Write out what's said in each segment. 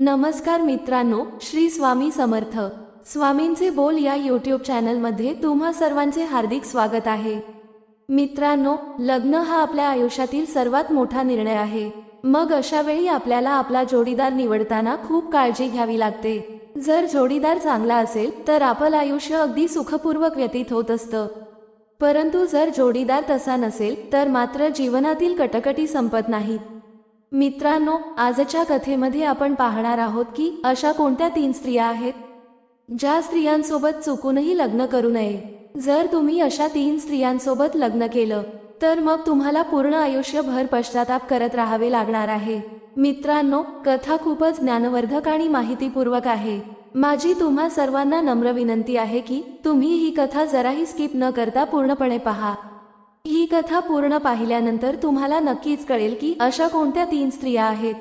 नमस्कार मित्रांनो श्री स्वामी समर्थ. स्वामींचे बोल या यूट्यूब चॅनलमध्ये तुम्हा सर्वांचे हार्दिक स्वागत आहे. मित्रांनो लग्न हा आपल्या आयुष्यातील सर्वात मोठा निर्णय आहे. मग अशा वेळी आपल्याला आपला जोडीदार निवडताना खूप काळजी घ्यावी लागते. जर जोडीदार चांगला असेल तर आपलं आयुष्य अगदी सुखपूर्वक व्यतीत होत असतं. परंतु जर जोडीदार तसा नसेल तर मात्र जीवनातील कटकटी संपत नाहीत. मित्रांनो आजच्या कथेमध्ये आपण पाहणार आहोत की अशा कोणत्या तीन स्त्रिया आहेत ज्या स्त्रियांसोबत चुकूनही लग्न करू नये. जर तुम्ही अशा तीन स्त्रियांसोबत लग्न केलं तर मग तुम्हाला पूर्ण आयुष्यभर पश्चाताप करत राहावे लागणार आहे. मित्रांनो कथा खूपच ज्ञानवर्धक आणि माहितीपूर्वक आहे. माझी तुम्हा सर्वांना नम्र विनंती आहे की तुम्ही ही कथा जराही स्किप न करता पूर्णपणे पहा. ही कथा पूर्ण पाहिल्यानंतर तुम्हाला नक्कीच कळेल की अशा कोणत्या तीन स्त्रिया आहेत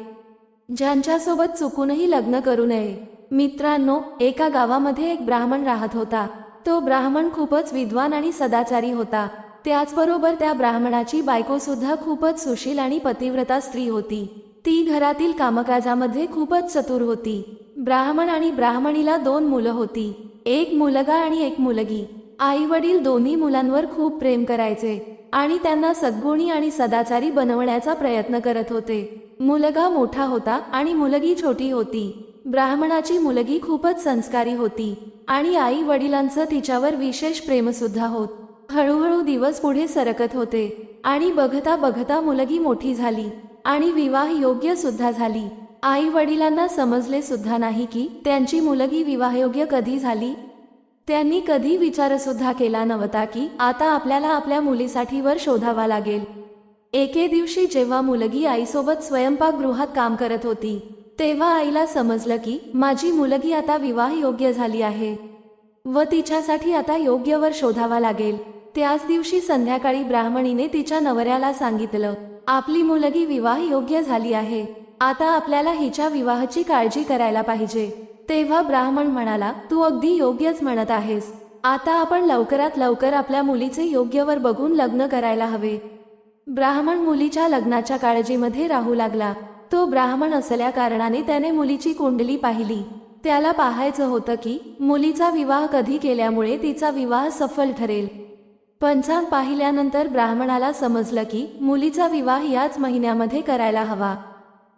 ज्यांच्यासोबत चुकूनही लग्न करू नये. मित्रांनो एका गावामध्ये एक ब्राह्मण राहत होता. तो ब्राह्मण खूपच विद्वान आणि सदाचारी होता. त्याचबरोबर त्या ब्राह्मणाची बायको सुद्धा खूपच सुशील आणि पतिव्रता स्त्री होती. ती घरातील कामकाजामध्ये खूपच चतुर होती. ब्राह्मण आणि ब्राह्मणीला दोन मुलं होती. एक मुलगा आणि एक मुलगी. आई वडील दोन्ही मुलांवर खूप प्रेम करायचे आणि त्यांना सद्गुणी आणि सदाचारी बनवण्याचा प्रयत्न करत होते. मुलगा मोठा होता आणि मुलगी छोटी होती. ब्राह्मणाची मुलगी खूपच संस्कारी होती आणि आई वडिलांचं तिच्यावर विशेष प्रेम सुद्धा होत. हळूहळू दिवस पुढे सरकत होते आणि बघता बघता मुलगी मोठी झाली आणि विवाह योग्य सुद्धा झाली. आई वडिलांना समजले सुद्धा नाही की त्यांची मुलगी विवाहयोग्य कधी झाली? त्यांनी कधी विचारसुद्धा केला नव्हता की आता आपल्याला आपल्या मुलीसाठी वर शोधावा लागेल. एके दिवशी जेव्हा मुलगी आईसोबत स्वयंपाकगृहात काम करत होती तेव्हा आईला समजलं की माझी मुलगी आता विवाह योग्य झाली आहे व तिच्यासाठी आता योग्य वर शोधावा लागेल. त्याच दिवशी संध्याकाळी ब्राह्मणीने तिच्या नवऱ्याला सांगितलं आपली मुलगी विवाह योग्य झाली आहे. आता आपल्याला हिच्या विवाहाची काळजी करायला पाहिजे. तेव्हा ब्राह्मण म्हणाला तू अगदी योग्यच म्हणत आहेस. आता आपण लवकरात लवकर आपल्या मुलीचे योग्यवर बघून लग्न करायला हवे. ब्राह्मण मुलीच्या लग्नाच्या काळजीमध्ये राहू लागला. तो ब्राह्मण असल्या कारणाने त्याने मुलीची कुंडली पाहिली. त्याला पाहायचं होतं की मुलीचा विवाह कधी केल्यामुळे तिचा विवाह सफल ठरेल. पंचांग पाहिल्यानंतर ब्राह्मणाला समजलं की मुलीचा विवाह याच महिन्यामध्ये करायला हवा.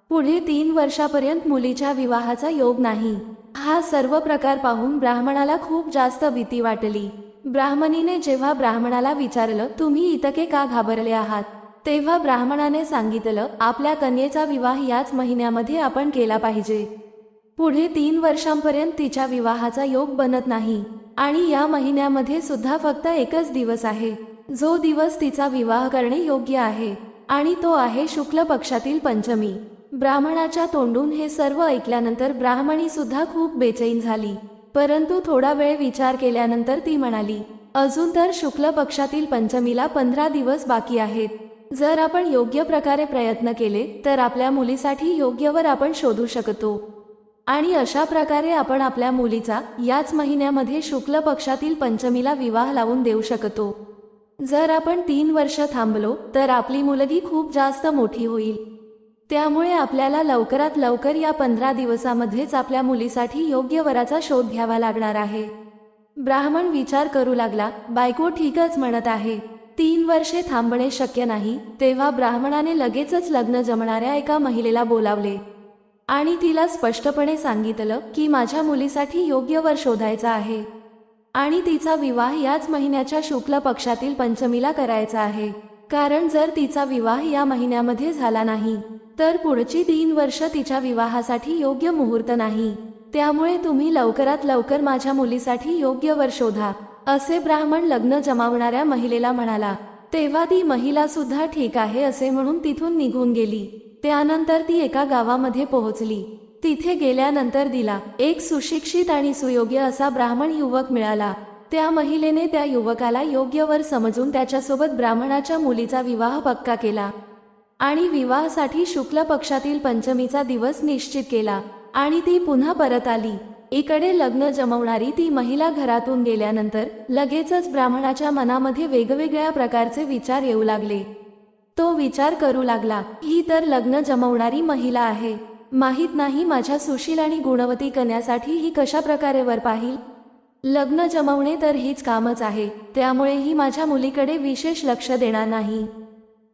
पुढे तीन वर्षापर्यंत मुलीच्या विवाहाचा योग नाही. हा सर्व प्रकार पाहून ब्राह्मणाला खूप जास्त भीती वाटली. ब्राह्मणीने जेव्हा ब्राह्मणाला विचारलं तुम्ही इतके का घाबरले आहात? तेव्हा ब्राह्मणाने सांगितलं आपल्या कन्येचा विवाह याच महिन्यामध्ये आपण केला पाहिजे. पुढे तीन वर्षांपर्यंत तिच्या विवाहाचा योग बनत नाही आणि या महिन्यामध्ये सुद्धा फक्त एकच दिवस आहे. जो दिवस तिचा विवाह करणे योग्य आहे आणि तो आहे शुक्ल पक्षातील पंचमी. ब्राह्मणाच्या तोंडून हे सर्व ऐकल्यानंतर ब्राह्मणी सुद्धा खूप बेचैन झाली. परंतु थोडा वेळ विचार केल्यानंतर ती म्हणाली अजून तर शुक्ल पक्षातील पंचमीला पंधरा दिवस बाकी आहेत. जर आपण योग्य प्रकारे प्रयत्न केले तर आपल्या मुलीसाठी योग्यवर आपण शोधू शकतो. आणि अशा प्रकारे आपण आपल्या मुलीचा याच महिन्यामध्ये शुक्ल पक्षातील पंचमीला विवाह लावून देऊ शकतो. जर आपण तीन वर्ष थांबलो तर आपली मुलगी खूप जास्त मोठी होईल. त्यामुळे आपल्याला लवकरात लवकर या पंधरा दिवसामध्येच आपल्या मुलीसाठी योग्य वराचा शोध घ्यावा लागणार आहे. ब्राह्मण विचार करू लागला बायको ठीकच म्हणत आहे. तीन वर्षे थांबणे शक्य नाही. तेव्हा ब्राह्मणाने लगेचच लग्न जमणाऱ्या एका महिलेला बोलावले. आणि तिला स्पष्टपणे सांगितलं की माझ्या मुलीसाठी योग्य वर शोधायचा आहे. आणि तिचा विवाह याच महिन्याच्या शुक्ल पक्षातील पंचमीला करायचा आहे. कारण जर तिचा विवाह या महिन्यामध्ये झाला नाही तर पुढची तीन वर्ष तिच्या विवाहासाठी योग्य मुहूर्त नाही. त्यामुळे तुम्ही लवकरात लवकर माझ्या मुलीसाठी योग्य वर शोधा असे ब्राह्मण लग्न जमावणाऱ्या महिलेला म्हणाला. तेव्हा ती महिला सुद्धा ठीक आहे असे म्हणून तिथून निघून गेली. त्यानंतर ती एका गावामध्ये पोहोचली. तिथे गेल्यानंतर दिला एक सुशिक्षित आणि सुयोग्य असा ब्राह्मण युवक मिळाला. त्या महिलेने त्या युवकाला योग्य वर समजून त्याच्यासोबत ब्राह्मणाच्या मुलीचा विवाह पक्का केला आणि विवाहासाठी शुक्ल पक्षातील पंचमीचा दिवस निश्चित केला आणि ती पुन्हा परत आली. इकडे लग्न जमवणारी ती महिला घरातून गेल्यानंतर लगेचच ब्राह्मणाच्या मनामध्ये वेगवेगळ्या प्रकारचे विचार येऊ लागले. तो विचार करू लागला ही तर लग्न जमवणारी महिला आहे. माहीत नाही माझ्या सुशील आणि गुणवती कन्यासाठी ही कशा प्रकारे वर पाहिल? लग्न जमवणे तर हीच कामच आहे त्यामुळे ही माझ्या मुलीकडे विशेष लक्ष देणार नाही.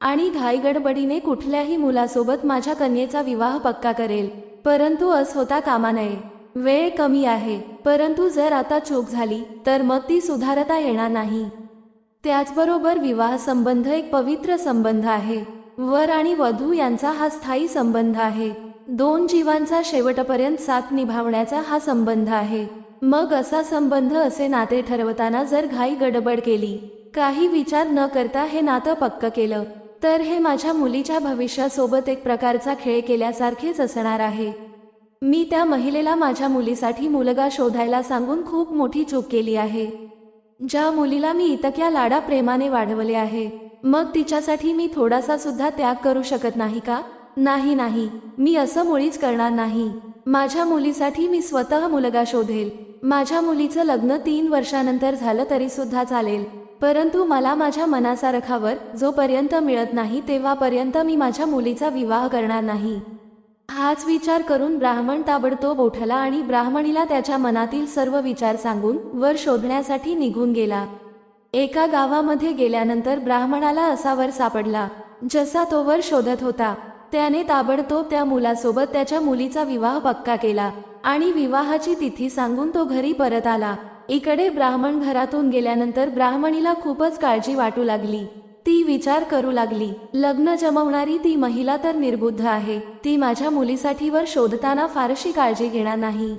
आणि घाईगडबडीने कुठल्याही मुलासोबत माझ्या कन्येचा विवाह पक्का करेल परंतु अस होता कामा नये. वेळ कमी आहे परंतु जर आता चूक झाली तर मग ती सुधारता येणार नाही. त्याचबरोबर विवाह संबंध एक पवित्र संबंध आहे. वर आणि वधू यांचा हा स्थायी संबंध आहे. दोन जीवांचा शेवटपर्यंत साथ निभावण्याचा हा संबंध आहे. मग असा संबंध असे नाते ठरवताना जर घाई गडबड केली काही विचार न करता हे नातं पक्क केलं तर हे माझ्या मुलीच्या भविष्यासोबत एक प्रकारचा खेळ केल्यासारखेच असणार आहे. मी त्या महिलेला माझ्या मुलीसाठी मुलगा शोधायला सांगून खूप मोठी चूक केली आहे. ज्या मुलीला मी इतक्या लाडा प्रेमाने वाढवले आहे मग तिच्यासाठी मी थोडासा सुद्धा त्याग करू शकत नाही का? नाही नाही मी असं मुळीच करणार नाही. माझ्या मुलीसाठी मी स्वतः मुलगा शोधेल. माझ्या मुलीचं लग्न तीन वर्षानंतर झालं तरी सुद्धा चालेल. परंतु मला माझ्या मनासारखावर जोपर्यंत मिळत नाही तेव्हापर्यंत मी माझ्या मुलीचा विवाह करणार नाही. हाच विचार करून ब्राह्मण ताबडतोब उठला आणि ब्राह्मणीला त्याच्या मनातील सर्व विचार सांगून वर शोधण्यासाठी निघून गेला. एका गावामध्ये गेल्यानंतर ब्राह्मणाला असा वर सापडला जसा तो वर शोधत होता. त्याने ताबडतोब त्या मुलासोबत त्याच्या मुलीचा विवाह पक्का केला आणि विवाहाची तिथी सांगून तो घरी परत आला. इकडे ब्राह्मण घरातून गेल्यानंतर ब्राह्मणीला खूपच काळजी वाटू लागली. ती विचार करू लागली. लग्न जमवणारी ती महिला तर निर्बुद्ध आहे. ती माझ्या मुलीसाठी वर शोधताना फारशी काळजी घेणार नाही.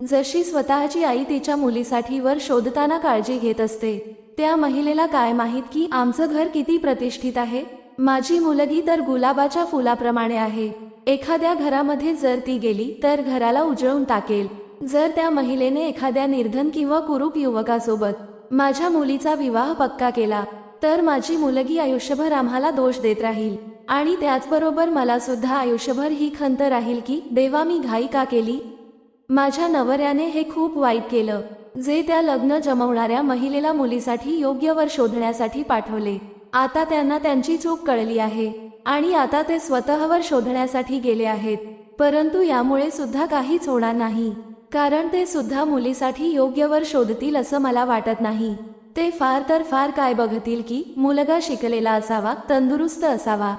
जशी स्वतःची आई तिच्या मुलीसाठी वर शोधताना काळजी घेत असते त्या महिलेला काय माहीत की आमचं घर किती प्रतिष्ठित आहे? माझी मुलगी तर गुलाबाच्या फुलाप्रमाणे आहे. एखाद्या घरामध्ये जर ती गेली तर घराला उजळून टाकेल. जर त्या महिलेने एखाद्या निर्धन किंवा कुरूप युवकासोबत माझ्या मुलीचा विवाह पक्का केला तर माझी मुलगी आयुष्यभर आम्हाला दोष देत राहील. आणि त्याचबरोबर मला सुद्धा आयुष्यभर ही खंत राहील की देवा मी घाई का केली? माझ्या नवऱ्याने हे खूप वाईट केलं जे त्या लग्न जमवणाऱ्या महिलेला मुलीसाठी योग्य वर शोधण्यासाठी पाठवले. आता त्यांना त्यांची चूक कळली आहे आणि आता ते स्वतःवर शोधण्यासाठी गेले आहेत. परंतु यामुळे सुद्धा काहीच होणार नाही. कारण ते सुद्धा मुलीसाठी योग्यवर शोधतील असं मला वाटत नाही. ते फार तर फार काय बघतील की मुलगा शिकलेला असावा तंदुरुस्त असावा.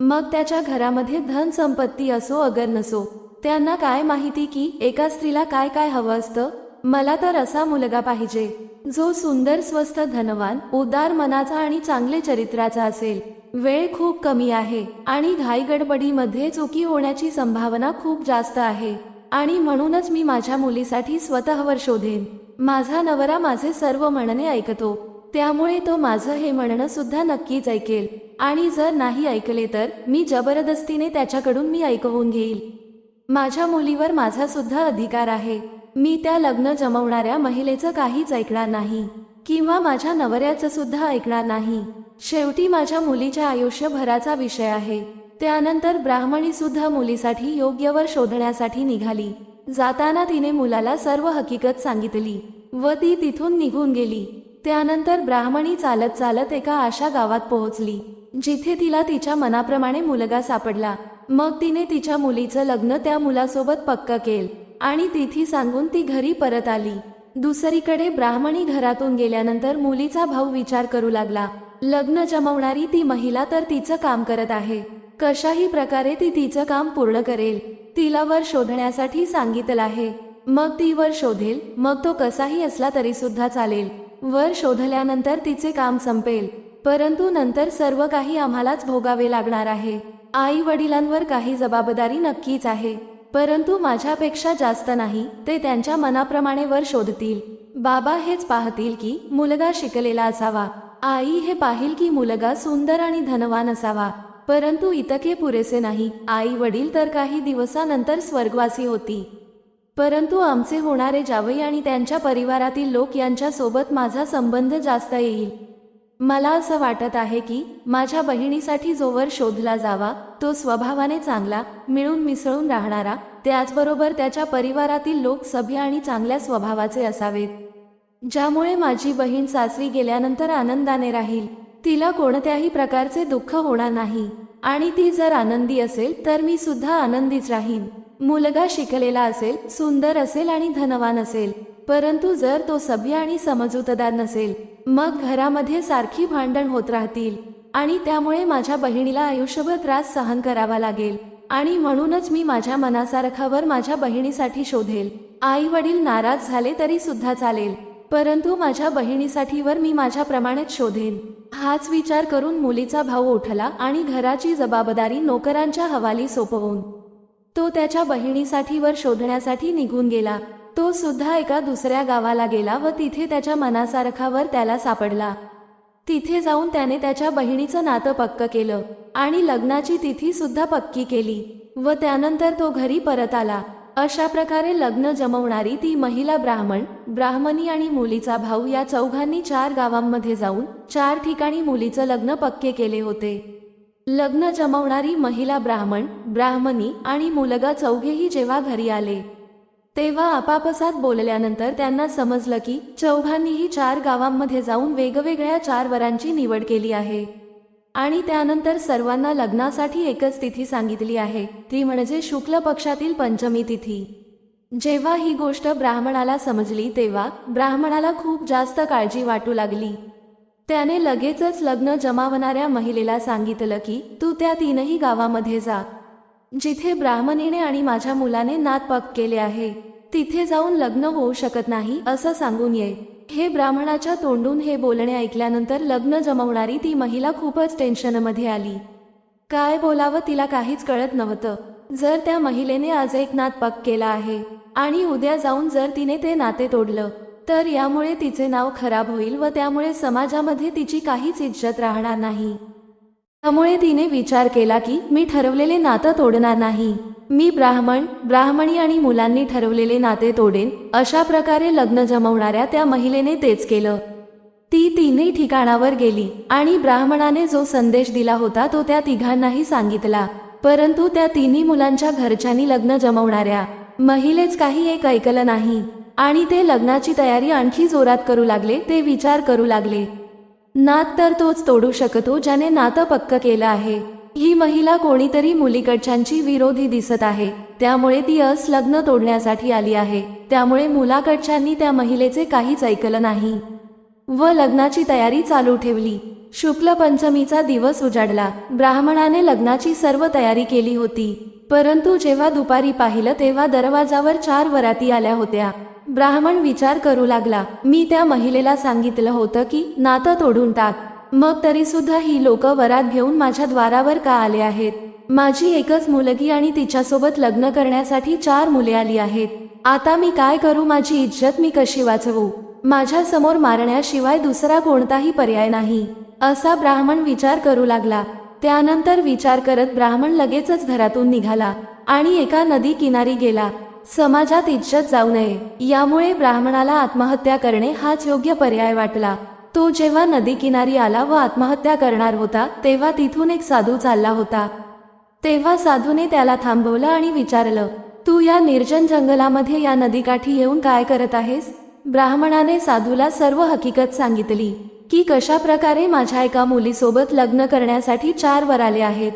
मग त्याच्या घरामध्ये धन संपत्ती असो अगर नसो त्यांना काय माहिती की एका स्त्रीला काय काय हवं असतं? मला तर असा मुलगा पाहिजे जो सुंदर स्वस्थ धनवान उदार मनाचा आणि चांगले चरित्राचा असेल. वेळ खूप कमी आहे आणि घाईगडबडीमध्ये चुकी होण्याची संभावना खूप जास्त आहे. आणि म्हणूनच मी माझ्या मुलीसाठी स्वतःवर शोधेन. माझा नवरा माझे सर्व म्हणणे ऐकतो. त्यामुळे तो माझं हे म्हणणं सुद्धा नक्कीच ऐकेल. आणि जर नाही ऐकले तर मी जबरदस्तीने त्याच्याकडून मी ऐकवून घेईल. माझ्या मुलीवर माझा सुद्धा अधिकार आहे. मी त्या लग्न जमवणाऱ्या महिलेचं काहीच ऐकणार नाही. किंवा माझ्या नवऱ्याचं सुद्धा ऐकणार नाही. शेवटी माझ्या मुलीच्या आयुष्यभराचा विषय आहे. त्यानंतर ब्राह्मणी सुद्धा मुलीसाठी योग्यवर शोधण्यासाठी निघाली. जाताना तिने मुलाला सर्व हकीकत सांगितली व ती तिथून निघून गेली. त्यानंतर ब्राह्मणी चालत चालत एका आशा गावात पोहोचली जिथे तिला तिच्या मनाप्रमाणे मुलगा सापडला. मग तिने तिच्या मुलीचं लग्न त्या मुलासोबत पक्क केल. आणि तिथी सांगून ती घरी परत आली. दुसरीकडे ब्राह्मणी घरातून गेल्यानंतर मुलीचा भाऊ विचार करू लागला. लग्न जमवणारी ती महिला तर तिचं काम करत आहे. कशाही प्रकारे ती तिचं काम पूर्ण करेल तिला वर शोधण्यासाठी सांगितलं आहे. मग ती वर शोधेल मग तो कसाही असला तरी सुद्धा चालेल. वर शोधल्यानंतर तिचे काम संपेल. परंतु नंतर सर्व काही आम्हालाच भोगावे लागणार आहे. आई वडिलांवर काही जबाबदारी नक्कीच आहे. परंतु माझ्यापेक्षा जास्त नाही ते त्यांच्या मनाप्रमाणे वर शोधतील. बाबा हेच पाहतील की मुलगा शिकलेला असावा. आई हे पाहिल की मुलगा सुंदर आणि धनवान असावा. परंतु इतके पुरेसे नाही. आई वडील तर काही दिवसानंतर स्वर्गवासी होती. परंतु आमचे होणारे जावई आणि त्यांच्या परिवारातील लोक यांच्यासोबत माझा संबंध जास्त येईल. मला असं वाटत आहे की माझ्या बहिणीसाठी जोवर शोधला जावा तो स्वभावाने चांगला मिळून मिसळून राहणारा त्याचबरोबर त्याच्या परिवारातील लोक सभ्य आणि चांगल्या स्वभावाचे असावेत. ज्यामुळे माझी बहीण सासरी गेल्यानंतर आनंदाने राहील. तिला कोणत्याही प्रकारचे दुःख होणार नाही. आणि ती जर आनंदी असेल तर मी सुद्धा आनंदीच राहीन. मुलगा शिकलेला असेल सुंदर असेल आणि धनवान असेल. परंतु जर तो सभ्य आणि समजूतदार नसेल मग घरामध्ये सारखी भांडण होत राहतील आणि त्यामुळे माझ्या बहिणीला आयुष्यभर त्रास सहन करावा लागेल. आणि म्हणूनच मी माझ्या मनासारखावर माझ्या बहिणीसाठी शोधेल. आई वडील नाराज झाले तरी सुद्धा चालेल परंतु माझ्या बहिणीसाठीवर मी माझ्याप्रमाणेच शोधेन. हाच विचार करून मुलीचा भाऊ उठला आणि घराची जबाबदारी नोकरांच्या हवाली सोपवून तो त्याच्या बहिणीसाठीवर शोधण्यासाठी निघून गेला. तो सुद्धा एका दुसऱ्या गावाला गेला व तिथे त्याच्या मनासारखावर त्याला सापडला. तिथे जाऊन त्याने त्याच्या बहिणीचं नातं पक्क केलं आणि लग्नाची तिथी सुद्धा पक्की केली व त्यानंतर तो घरी परत आला. अशा प्रकारे लग्न जमवणारी ती महिला ब्राह्मण ब्राह्मणी आणि मुलीचा भाऊ या चौघांनी चार गावांमध्ये जाऊन चार ठिकाणी मुलीचं लग्न पक्के केले होते. लग्न जमवणारी महिला ब्राह्मण ब्राह्मणी आणि मुलगा चौघेही जेव्हा घरी आले तेव्हा आपापसात बोलल्यानंतर त्यांना समजलं की चौघांनीही चार गावांमध्ये जाऊन वेगवेगळ्या चार वरांची निवड केली आहे. आणि त्यानंतर सर्वांना लग्नासाठी एकच तिथी सांगितली आहे ती म्हणजे शुक्ल पक्षातील पंचमी तिथी. जेव्हा ही गोष्ट ब्राह्मणाला समजली तेव्हा ब्राह्मणाला खूप जास्त काळजी वाटू लागली. त्याने लगेचच लग्न जमावणाऱ्या महिलेला सांगितलं की तू त्या तीनही गावामध्ये जा. जिथे ब्राह्मणीने आणि माझ्या मुलाने नातपाप केले आहे तिथे जाऊन लग्न होऊ शकत नाही असं सांगून ये. हे ब्राह्मणाच्या तोंडून हे बोलणे ऐकल्यानंतर लग्न जमवणारी ती महिला खूपच टेन्शनमध्ये आली. काय बोलावं तिला काहीच कळत नव्हतं. जर त्या महिलेने आज एक नात पक केला आहे आणि उद्या जाऊन जर तिने ते नाते तोडलं तर यामुळे तिचे नाव खराब होईल व त्यामुळे समाजामध्ये तिची काहीच इज्जत राहणार नाही. त्यामुळे तिने विचार केला की मी ठरवलेले नातं तोडणार नाही. मी ब्राह्मण ब्राह्मणी आणि मुलांनी ठरवलेले नाते तोडेन अशा प्रकारे लग्न जमवणाऱ्या त्या महिलेने तेच केलं. ती तिन्ही ठिकाणावर गेली आणि ब्राह्मणाने जो संदेश दिला होता तो त्या तिघांनाही सांगितला. परंतु त्या तिन्ही मुलांच्या घरच्यांनी लग्न जमवणाऱ्या महिलेच काही एक ऐकलं नाही आणि ते लग्नाची तयारी आणखी जोरात करू लागले ते विचार करू लागले. नात तर तोच तोडू शकतो ज्याने नातं पक्क केलं आहे. ही महिला कोणीतरी मुलीकडच्यांची विरोधी दिसत आहे. त्यामुळे ती अस लग्न तोडण्यासाठी आली आहे. त्यामुळे मुलाकडच्यांनी त्या महिलेचे काहीच ऐकलं नाही. व लग्नाची तयारी चालू ठेवली. शुक्ल पंचमीचा दिवस उजाडला. ब्राह्मणाने लग्नाची सर्व तयारी केली होती. परंतु जेव्हा दुपारी पाहिलं तेव्हा दरवाजावर चार वराती आल्या होत्या. ब्राह्मण विचार करू लागला. मी त्या महिलेला सांगितलं होतं की नातं तोडून टाक. मग तरी सुद्धा ही लोक वरात घेऊन माझ्या द्वारावर का आले आहेत? माझी एकच मुलगी आणि तिच्यासोबत लग्न करण्यासाठी चार मुले आली आहेत. आता मी काय करू? माझी इज्जत मी कशी वाचवू? माझ्यासमोर मारण्याशिवाय दुसरा कोणताही पर्याय नाही. असा ब्राह्मण विचार करू लागला. त्यानंतर विचार करत ब्राह्मण लगेचच घरातून निघाला आणि एका नदी किनारी गेला. समाजात इज्जत जाऊ नये. यामुळे ब्राह्मणाला आत्महत्या करणे हाच योग्य पर्याय वाटला. तो जेव्हा नदी किनारी आला व आत्महत्या करणार होता तेव्हा तिथून एक साधू चालला होता. तेव्हा साधूने त्याला थांबवलं आणि विचारलं तू या निर्जन जंगलामध्ये या नदीकाठी येऊन काय करत आहेस? ब्राह्मणाने साधूला सर्व हकीकत सांगितली की कशा प्रकारे माझ्या एका मुलीसोबत लग्न करण्यासाठी चार वर आले आहेत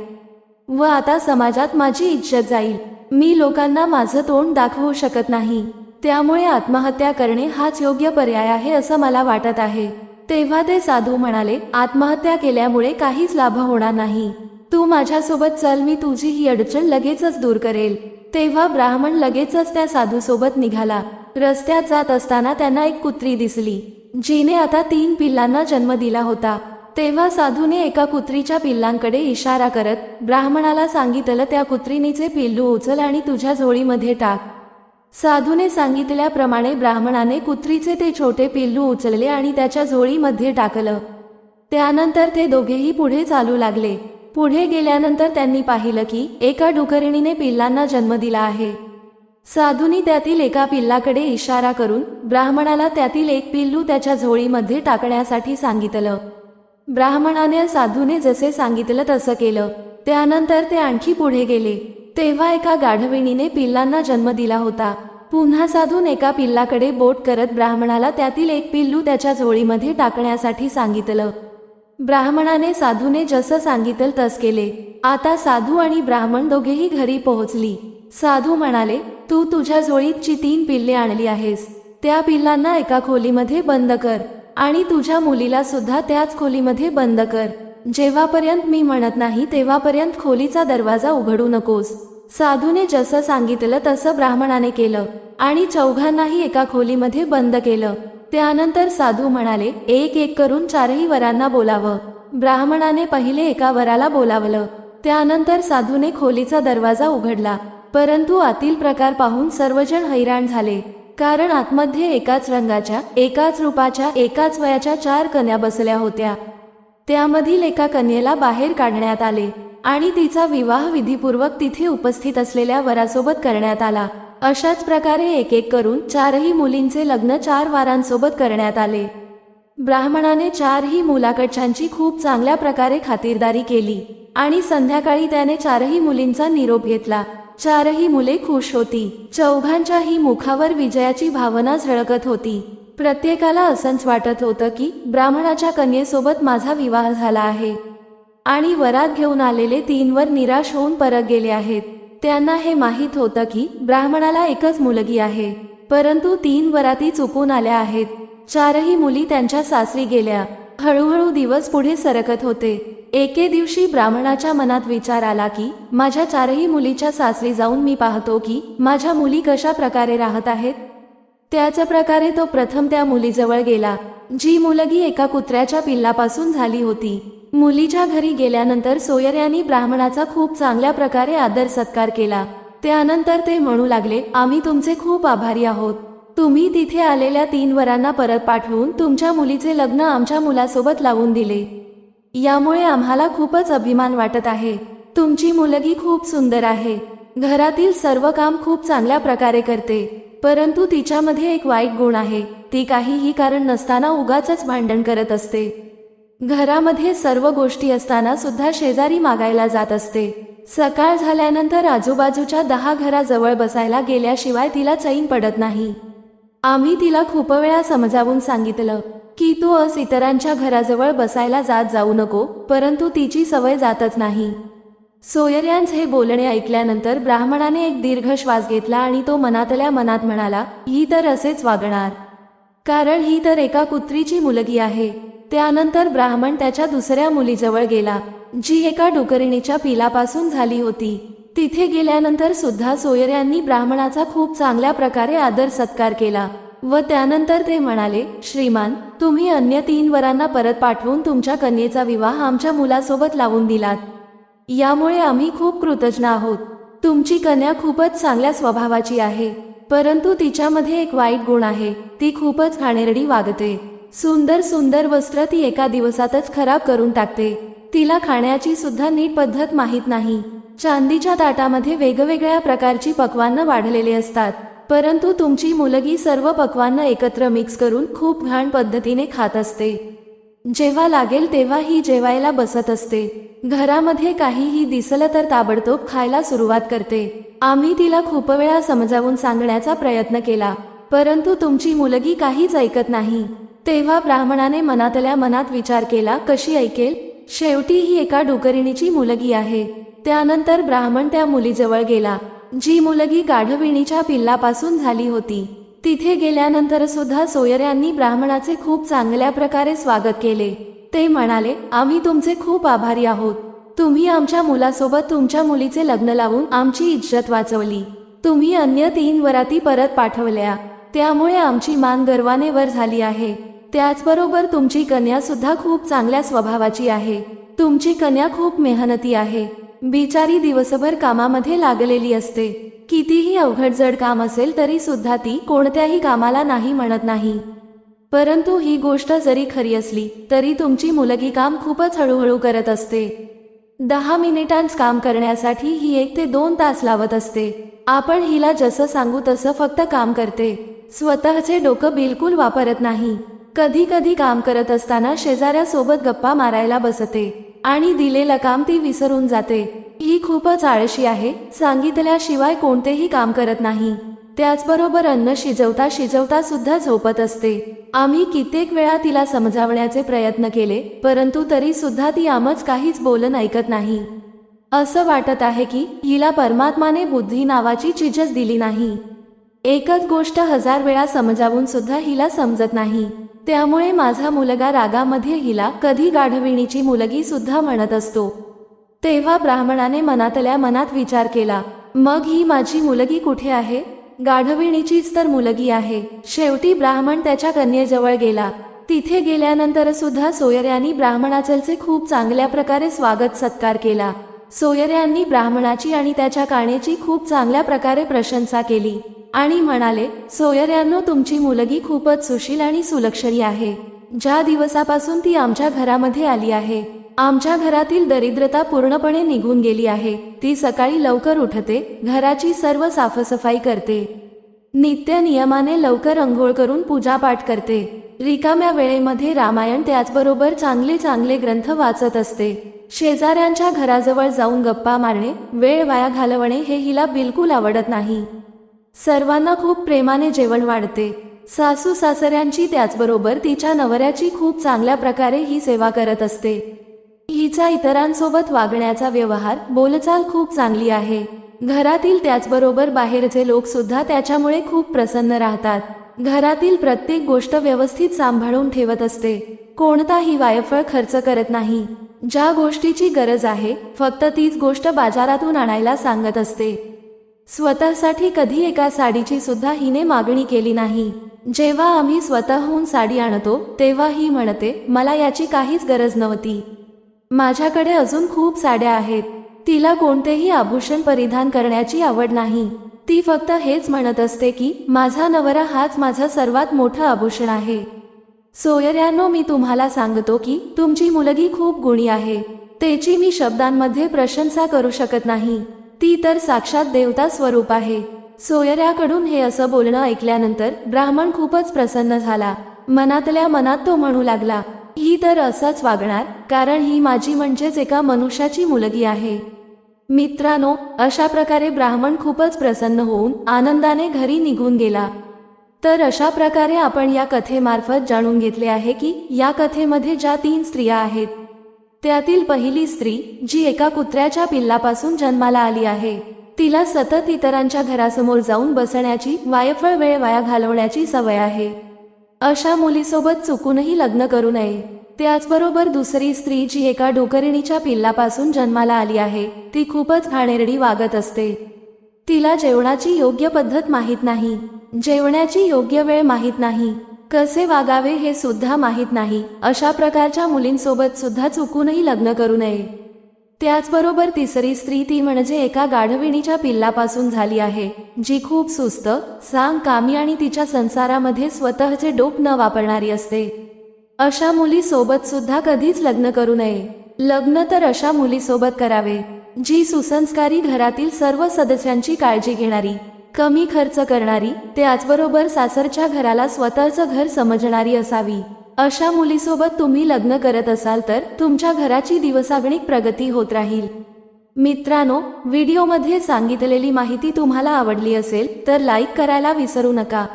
व आता समाजात माझी इज्जत जाईल. मी लोकांना माझं तोंड दाखवू शकत नाही. त्यामुळे आत्महत्या करणे हाच योग्य पर्याय आहे असं मला वाटत आहे. तेव्हा ते साधू म्हणाले आत्महत्या केल्यामुळे काहीच लाभ होणार नाही. तू माझ्यासोबत चल मी तुझी ही अडचण लगेचच दूर करेल. तेव्हा ब्राह्मण लगेचच त्या साधूसोबत निघाला. रस्त्यात जात असताना त्यांना एक कुत्री दिसली जिने आता तीन पिल्लांना जन्म दिला होता. तेव्हा साधूने एका कुत्रीच्या पिल्लांकडे इशारा करत ब्राह्मणाला सांगितलं त्या कुत्रिणीचे पिल्लू उचल आणि तुझ्या झोळीमध्ये टाक. साधूने सांगितल्याप्रमाणे ब्राह्मणाने कुत्रीचे ते छोटे पिल्लू उचलले आणि त्याच्या झोळीमध्ये टाकलं. त्यानंतर ते दोघेही पुढे चालू लागले. पुढे गेल्यानंतर त्यांनी पाहिलं की एका डुकरिणीने पिल्लांना जन्म दिला आहे. साधूनी त्यातील एका पिल्लाकडे इशारा करून ब्राह्मणाला त्यातील एक पिल्लू त्याच्या झोळीमध्ये टाकण्यासाठी सांगितलं. ब्राह्मणाने साधूने जसे सांगितलं तसं केलं. त्यानंतर ते आणखी पुढे गेले. तेव्हा एका गाढविणीने पिल्लांना जन्म दिला होता. पुन्हा साधून एका पिल्लाकडे बोट करत ब्राह्मणाला त्यातील एक पिल्लू त्याच्या झोळीमध्ये टाकण्यासाठी सांगितलं. ब्राह्मणाने साधूने जसं सांगितलं तस केले. आता साधू आणि ब्राह्मण दोघेही घरी पोहोचली. साधू म्हणाले तू तुझ्या झोळीतची तीन पिल्ले आणली आहेस. त्या पिल्लांना एका खोलीमध्ये बंद कर. आणि तुझ्या मुलीला सुद्धा त्याच खोलीमध्ये बंद कर. जेव्हापर्यंत मी म्हणत नाही तेव्हापर्यंत खोलीचा दरवाजा उघडू नकोस. साधूने जसं सांगितलं तसं ब्राह्मणाने केलं आणि चौघांनाही एका खोलीमध्ये बंद केलं. त्यानंतर साधू म्हणाले एक एक करून चारही वरांना बोलावं. ब्राह्मणाने पहिले एका वराला बोलावलं. त्यानंतर साधूने खोलीचा दरवाजा उघडला. परंतु आतील प्रकार पाहून सर्वजण हैराण झाले. कारण आतमध्ये एकाच रंगाच्या एकाच रूपाच्या एकाच वयाच्या चार कन्या बसल्या होत्या. त्यामधील एका कन्येला बाहेर काढण्यात आले आणि तिचा विवाह विधीपूर्वक तिथे उपस्थित असलेल्या वरासोबत करण्यात आला. अशाच प्रकारे एक एक करून चारही मुलींचे लग्न चार वारांसोबत करण्यात आले. ब्राह्मणाने चारही मुलाकडच्यांची खूप चांगल्या प्रकारे खातिरदारी केली आणि संध्याकाळी त्याने चारही मुलींचा निरोप घेतला. चारही मुले खुश होती. चौघांच्याही मुखावर विजयाची भावना झळकत होती. प्रत्येकाला असंच वाटत होतं की ब्राह्मणाच्या कन्येसोबत माझा विवाह झाला आहे. आणि वरात घेऊन आलेले तीनवर निराश होऊन परत गेले आहेत. त्यांना हे माहीत होतं की ब्राह्मणाला एकच मुलगी आहे. परंतु तीन वराती चुकून आल्या आहेत. चारही मुली त्यांच्या सासरी गेल्या. हळूहळू दिवस पुढे सरकत होते. एके दिवशी ब्राह्मणाच्या मनात विचार आला की माझ्या चारही मुलीच्या सासरी जाऊन मी पाहतो की माझ्या मुली कशा प्रकारे राहत आहेत? त्याच प्रकारे तो प्रथम त्या मुलीजवळ गेला जी मुलगी एका कुत्र्याच्या पिल्लापासून झाली होती. मुलीच्या घरी गेल्यानंतर सोयर यांनी ब्राह्मणाचा खूप चांगल्या प्रकारे आदर सत्कार केला. त्यानंतर ते म्हणू लागले आम्ही तुमचे खूप आभारी आहोत. तुम्ही तिथे आलेल्या तीन वरांना परत पाठवून तुमच्या मुलीचे लग्न आमच्या मुलासोबत लावून दिले. यामुळे आम्हाला खूपच अभिमान वाटत आहे. तुमची मुलगी खूप सुंदर आहे. घरातील सर्व काम खूप चांगल्या प्रकारे करते. परंतु तिच्यामध्ये एक वाईट गुण आहे. ती काहीही कारण नसताना उगाच भांडण करत असते. घरामध्ये सर्व गोष्टी असताना सुद्धा शेजारी मागायला जात असते. सकाळ झाल्यानंतर आजूबाजूच्या दहा घराजवळ बसायला गेल्याशिवाय तिला चैन पडत नाही. आम्ही तिला खूप वेळा समजावून सांगितलं की तू अस इतरांच्या घराजवळ बसायला जात जाऊ नको परंतु तिची सवय जातच नाही. सोयर्यांच हे बोलणे ऐकल्यानंतर ब्राह्मणाने एक दीर्घ श्वास घेतला आणि तो मनातल्या मनात म्हणाला ही तर असेच वागणार. कारण ही तर एका कुत्रीची मुलगी आहे. त्यानंतर ब्राह्मण त्याच्या दुसऱ्या मुलीजवळ गेला जी एका डुकरिणीच्या पिलापासून झाली होती. तिथे गेल्यानंतर सुद्धा सोयऱ्यांनी ब्राह्मणाचा खूप चांगल्या प्रकारे आदर सत्कार केला व त्यानंतर ते म्हणाले श्रीमान तुम्ही अन्य तीन वरांना परत पाठवून तुमच्या कन्येचा विवाह आमच्या मुलासोबत लावून दिलात. यामुळे आम्ही खूप कृतज्ञ आहोत. तुमची कन्या खूपच चांगल्या स्वभावाची आहे परंतु तिच्यामध्ये एक वाईट गुण आहे ती खूपच घाणेरडी वागते. सुंदर सुंदर वस्त्र ती एका दिवसातच खराब करून टाकते. तिला खाण्याची सुद्धा नीट पद्धत माहीत नाही. चांदीच्या ताटामध्ये वेगवेगळ्या प्रकारची पक्वान्न वाढलेली असतात. परंतु तुमची मुलगी सर्व पक्वान्न एकत्र मिक्स करून खूप घाण पद्धतीने खात असते. जेव्हा लागेल तेव्हा ही जेवायला बसत असते. घरामध्ये काहीही दिसलं तर ताबडतोब खायला सुरुवात करते. आम्ही तिला खूप वेळा समजावून सांगण्याचा प्रयत्न केला. परंतु तुमची मुलगी काहीच ऐकत नाही. तेव्हा ब्राह्मणाने मनातल्या मनात विचार केला कशी ऐकेल? शेवटी ही एका डुकरिणीची मुलगी आहे. त्यानंतर ब्राह्मण त्या मुलीजवळ गेला जी मुलगी गाढविणीच्या पिल्लापासून झाली होती. तिथे गेल्यानंतर सुद्धा सोयऱ्यांनी ब्राह्मणाचे खूप चांगल्या प्रकारे स्वागत केले. ते म्हणाले आम्ही तुमचे खूप आभारी आहोत. तुम्ही आमच्या मुलासोबत तुमच्या मुलीचे लग्न लावून आमची इज्जत वाचवली. तुम्ही अन्य तीन वराती परत पाठवल्या. त्यामुळे आमची मान गर्वाने वर झाली आहे. त्याचबरोबर तुमची कन्या सुद्धा खूप चांगल्या स्वभावाची आहे. तुमची कन्या खूप मेहनती आहे. बिचारी दिवसभर कामामध्ये लागलेली असते. कितीही अवघड जड काम असेल तरी सुद्धा ती कोणत्याही कामाला नाही म्हणत नाही. परंतु ही गोष्ट जरी खरी असली तरी तुमची मुलगी काम खूपच हळूहळू करत असते. दहा मिनिटांच काम करण्यासाठी ही एक ते दोन तास लावत असते. आपण हिला जसं सांगू तसं फक्त काम करते. स्वतःचे डोकं बिलकुल वापरत नाही. कधी कधी काम करत असताना शेजाऱ्यासोबत गप्पा मारायला बसते. आणि दिलेलं काम ती विसरून जाते. ही खूपच आळशी आहे. सांगितल्याशिवाय कोणतेही काम करत नाही. त्याचबरोबर अन्न शिजवता शिजवता सुद्धा झोपत असते. आम्ही कित्येक वेळा तिला समजावण्याचे प्रयत्न केले परंतु तरी सुद्धा ती आमच काहीच बोलन ऐकत नाही. असं वाटत आहे की हिला परमात्माने बुद्धी नावाची चीजच दिली नाही. एकच गोष्ट हजार वेळा समजावून सुद्धा हिला समजत नाही. त्यामुळे माझा मुलगा रागामध्ये हिला कधी गाढविणीची मुलगी सुद्धा म्हणत असतो. तेव्हा ब्राह्मणाने मनातल्या मनात विचार केला मग ही माझी मुलगी कुठे आहे? गाढविणीचीच तर मुलगी आहे. शेवटी ब्राह्मण त्याच्या कन्येजवळ गेला. तिथे गेल्यानंतर सुद्धा सोयऱ्यांनी ब्राह्मणाचलचे खूप चांगल्या प्रकारे स्वागत सत्कार केला. सोयऱ्यांनी ब्राह्मणाची आणि त्याच्या काणेची खूप चांगल्या प्रकारे प्रशंसा केली. आणि म्हणाले सोयऱ्यांनो तुमची मुलगी खूपच सुशील आणि सुलक्षरी आहे. ज्या दिवसापासून ती आमच्या घरामध्ये आली आहे आमच्या घरातील दरिद्रता पूर्णपणे निघून गेली आहे. ती सकाळी लवकर उठते घराची सर्व साफसफाई करते. नित्य नियमाने लवकर अंघोळ करून पूजापाठ करते. रिकाम्या वेळेमध्ये रामायण त्याचबरोबर चांगले चांगले ग्रंथ वाचत असते. शेजाऱ्यांच्या घराजवळ जाऊन गप्पा मारणे वेळ वाया घालवणे हे हिला बिलकुल आवडत नाही. सर्वांना खूप प्रेमाने जेवण वाढते. सासू सासऱ्यांची त्याचबरोबर तिच्या नवऱ्याची खूप चांगल्या प्रकारे ही सेवा करत असते. हिचा इतरांसोबत वागण्याचा व्यवहार बोलचाल खूप चांगली आहे. घरातील त्याचबरोबर बाहेरचे लोक सुद्धा त्याच्यामुळे खूप प्रसन्न राहतात. घरातील प्रत्येक गोष्ट व्यवस्थित सांभाळून ठेवत असते. कोणताही वायफळ खर्च करत नाही. ज्या गोष्टीची गरज आहे फक्त तीच गोष्ट बाजारातून आणायला सांगत असते. स्वतःसाठी कधी एका साडीची सुद्धा हिने मागणी केली नाही. जेव्हा आम्ही स्वतःहून साडी आणतो तेव्हा ही म्हणते मला याची काहीच गरज नव्हती. माझ्याकडे अजून खूप साड्या आहेत. तिला कोणतेही आभूषण परिधान करण्याची आवड नाही. ती फक्त हेच म्हणत असते की माझा नवरा हाच माझा सर्वात मोठं आभूषण आहे. सोयऱ्यांनो मी तुम्हाला सांगतो की तुमची मुलगी खूप गुणी आहे. त्याची मी शब्दांमध्ये प्रशंसा करू शकत नाही. ती तर साक्षात देवता स्वरूप आहे. सोयऱ्याकडून हे असं बोलणं ऐकल्यानंतर ब्राह्मण खूपच प्रसन्न झाला. मनातल्या मनात तो म्हणू लागला ही तर असंच वागणार कारण ही माझी म्हणजेच एका मनुष्याची मुलगी आहे. मित्रांनो अशा प्रकारे ब्राह्मण खूपच प्रसन्न होऊन आनंदाने घरी निघून गेला. तर अशा प्रकारे आपण या कथेमार्फत जाणून घेतले आहे की या कथेमध्ये ज्या तीन स्त्रिया आहेत त्यातील पहिली स्त्री जी एका कुत्र्याच्या पिल्लापासून जन्माला आली आहे. तिला सतत इतरांच्या घरासमोर जाऊन बसण्याची वायफळ वेळ वाया घालवण्याची सवय आहे. अशा मुलीसोबत चुकूनही लग्न करू नये. त्याचबरोबर दुसरी स्त्री जी एका डोकरिणीच्या पिल्लापासून जन्माला आली आहे ती खूपच घाणेरडी वागत असते. तिला जेवणाची योग्य पद्धत माहीत नाही. जेवण्याची योग्य वेळ माहीत नाही. कसे वागावे हे सुद्धा माहीत नाही. अशा प्रकारच्या मुलींसोबत सुद्धा चुकूनही लग्न करू नये. त्याचबरोबर तिसरी स्त्री ती म्हणजे एका गाढविणीच्या पिल्लापासून झाली आहे जी खूप सुस्त सांग कामी आणि तिच्या संसारामध्ये स्वतःचे डोप न वापरणारी असते. अशा मुलीसोबत सुद्धा कधीच लग्न करू नये. लग्न तर अशा मुलीसोबत करावे जी सुसंस्कारी घरातील सर्व सदस्यांची काळजी घेणारी कमी खर्च करणारी त्याचबरोबर सासरच्या घराला स्वतःचं घर समजणारी असावी. अशा मुलीसोबत तुम्ही लग्न करत असाल तर तुमच्या घराची दिवसागणिक प्रगती होत राहील. मित्रांनो व्हिडिओमध्ये सांगितलेली माहिती तुम्हाला आवडली असेल तर लाईक करायला विसरू नका.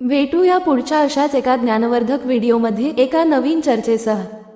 भेटूया पुढच्या अशाच एका ज्ञानवर्धक व्हिडिओमध्ये एका नवीन चर्चेसह.